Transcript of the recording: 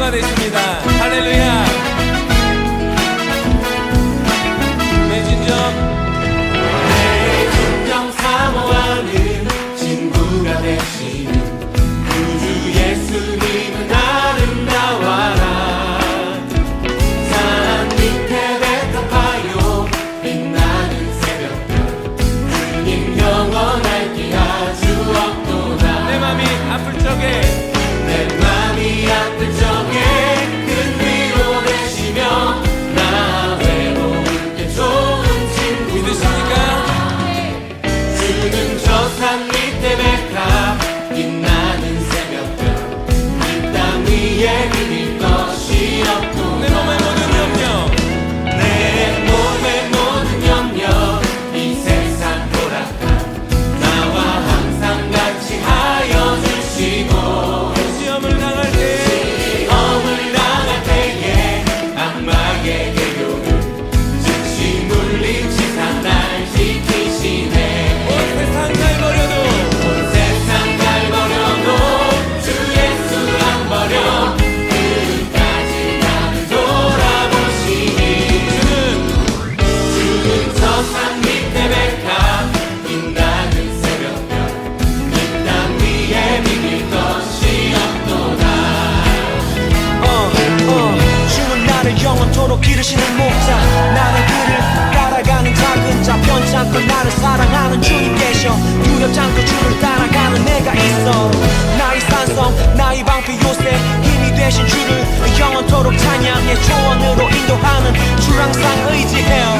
친구가 되십니다. 할렐루야. 매진점 정 사모하는 친구가 되시는 나를 영원토록 기르시는 목자 나는 그를 따라가는 작은 자 변찮고 나를 사랑하는 주님 계셔. 두렵지 않고 주를 따라가는 내가 있어. 나의 산성 나의 방패 요새 힘이 되신 주를 영원토록 찬양해 조언으로 인도하는 주 항상 의지해요. 내 영혼